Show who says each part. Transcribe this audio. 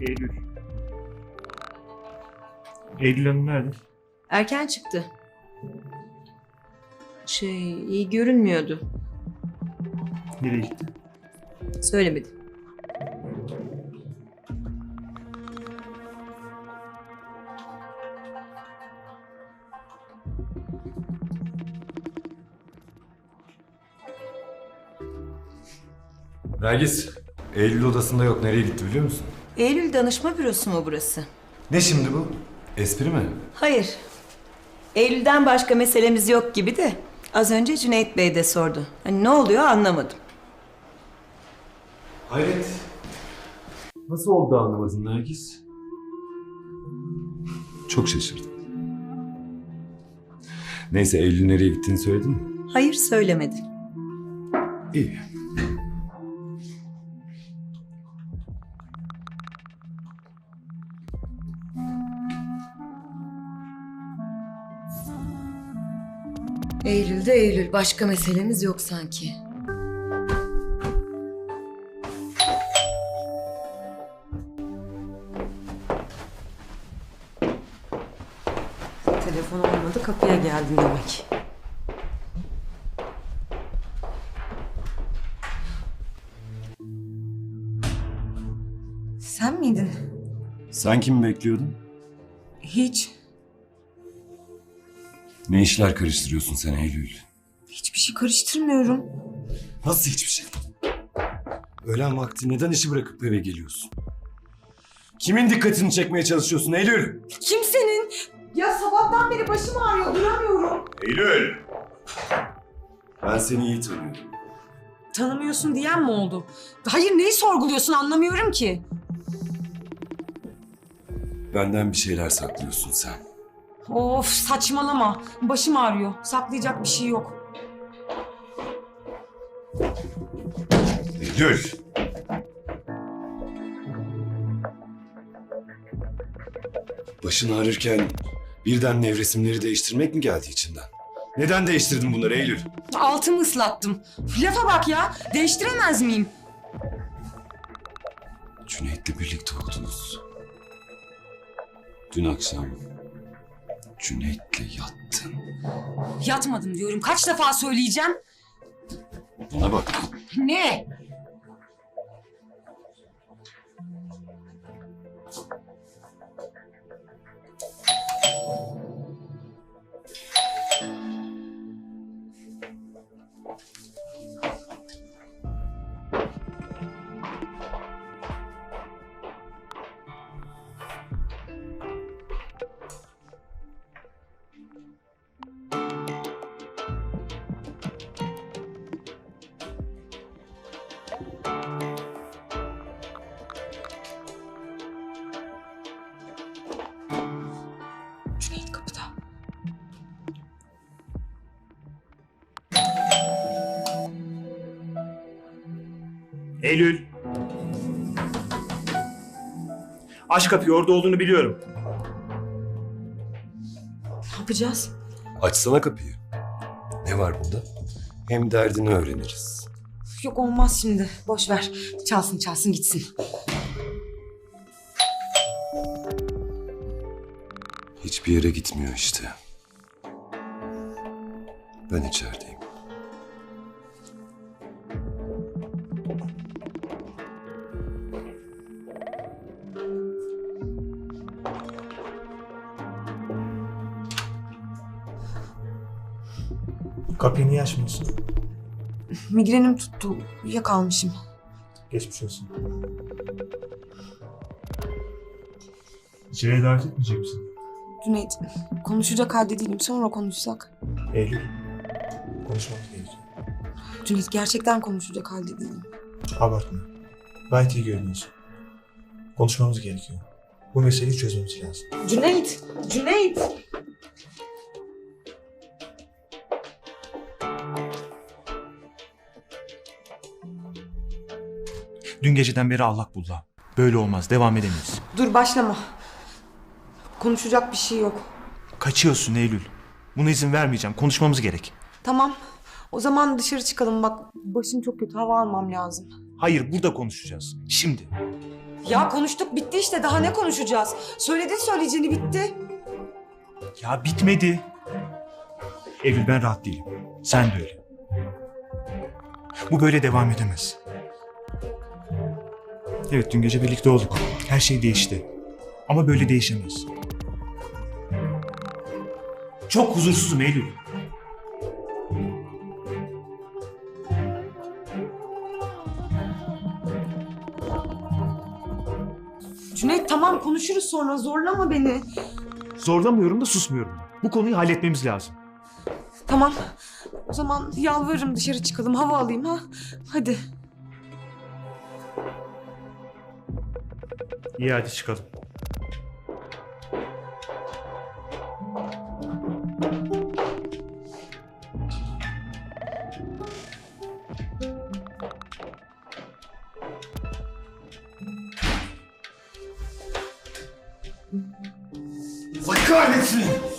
Speaker 1: Eylül. Eylül Hanım nerede?
Speaker 2: Erken çıktı. Şey, iyi görünmüyordu.
Speaker 1: Nereye gitti?
Speaker 2: Söylemedi.
Speaker 3: Nergis, Eylül odasında yok. Nereye gitti biliyor musun?
Speaker 2: Eylül danışma bürosu mu burası?
Speaker 3: Ne şimdi bu? Espri mi?
Speaker 2: Hayır. Eylül'den başka meselemiz yok gibi de az önce Cüneyt Bey de sordu. Hani ne oluyor anlamadım.
Speaker 3: Hayret. Nasıl oldu anlamadın Nergis? Çok şaşırdım. Neyse Eylül nereye gittiğini söyledin mi?
Speaker 2: Hayır söylemedi.
Speaker 3: İyi.
Speaker 2: Eylül'de Eylül başka meselemiz yok sanki. Kapıya geldin demek. Sen miydin?
Speaker 3: Sen kimi bekliyordun?
Speaker 2: Hiç.
Speaker 3: Ne işler karıştırıyorsun sen Eylül?
Speaker 2: Hiçbir şey karıştırmıyorum.
Speaker 3: Nasıl hiçbir şey? Öğlen vakti neden işi bırakıp eve geliyorsun? Kimin dikkatini çekmeye çalışıyorsun Eylül?
Speaker 2: Kimsenin? Ya sabahtan beri başım ağrıyor duramıyorum.
Speaker 3: Eylül! Ben seni iyi tanıyorum.
Speaker 4: Tanımıyorsun diyen mi oldu? Hayır neyi sorguluyorsun anlamıyorum ki.
Speaker 3: Benden bir şeyler saklıyorsun sen.
Speaker 4: Of saçmalama. Başım ağrıyor. Saklayacak bir şey yok.
Speaker 3: Eylül! Başın ağrırken birden nevresimleri değiştirmek mi geldi içinden? Neden değiştirdin bunları Eylül?
Speaker 4: Altımı ıslattım. Lafa bak ya. Değiştiremez miyim?
Speaker 3: Cüneyt'le birlikte oldunuz. Dün akşam Cüneyt'le yattın.
Speaker 4: Yatmadım diyorum. Kaç defa söyleyeceğim?
Speaker 3: Bana bak.
Speaker 4: Ne? Cüneyt kapıda.
Speaker 1: Eylül. Aç kapıyı orada olduğunu biliyorum.
Speaker 4: Ne yapacağız?
Speaker 3: Açsana kapıyı. Ne var bunda? Hem derdini öğreniriz.
Speaker 4: Yok olmaz şimdi. Boş ver. Çalsın çalsın gitsin.
Speaker 3: Hiçbir yere gitmiyor işte. Ben içerideyim.
Speaker 1: Kapıyı niye açmıyorsun?
Speaker 4: Migrenim tuttu. Uyuyakalmışım.
Speaker 1: Geçmiş olsun. İçeriye davet etmeyecek misin?
Speaker 4: Cüneyt konuşacak halde değilim. Sonra konuşsak.
Speaker 1: Eylül. Konuşmamız gerekiyor.
Speaker 4: Cüneyt gerçekten konuşacak halde değilim.
Speaker 1: Abartma. Gayet iyi görünüyorsun. Konuşmamız gerekiyor. Bu meseleyi çözmemiz lazım.
Speaker 4: Cüneyt! Cüneyt!
Speaker 1: Dün geceden beri allak bullak. Böyle olmaz. Devam edemeyiz.
Speaker 4: Dur başlama. Konuşacak bir şey yok.
Speaker 1: Kaçıyorsun Eylül. Buna izin vermeyeceğim. Konuşmamız gerek.
Speaker 4: Tamam. O zaman dışarı çıkalım bak. Başım çok kötü. Hava almam lazım.
Speaker 1: Hayır burada konuşacağız. Şimdi.
Speaker 4: Ya konuştuk bitti işte. Daha ne konuşacağız? Söyledin söyleyeceğini bitti.
Speaker 1: Ya bitmedi. Eylül ben rahat değilim. Sen de öyle. Bu böyle devam edemez. Evet dün gece birlikte olduk. Her şey değişti. Ama böyle değişemez. Çok huzursuzum Eylül.
Speaker 4: Cüneyt tamam konuşuruz sonra. Zorlama beni.
Speaker 1: Zorlamıyorum da susmuyorum. Bu konuyu halletmemiz lazım.
Speaker 4: Tamam. O zaman yalvarırım dışarı çıkalım. Hava alayım ha. Hadi.
Speaker 1: Hadi çıkalım.
Speaker 3: Allah kahretsin!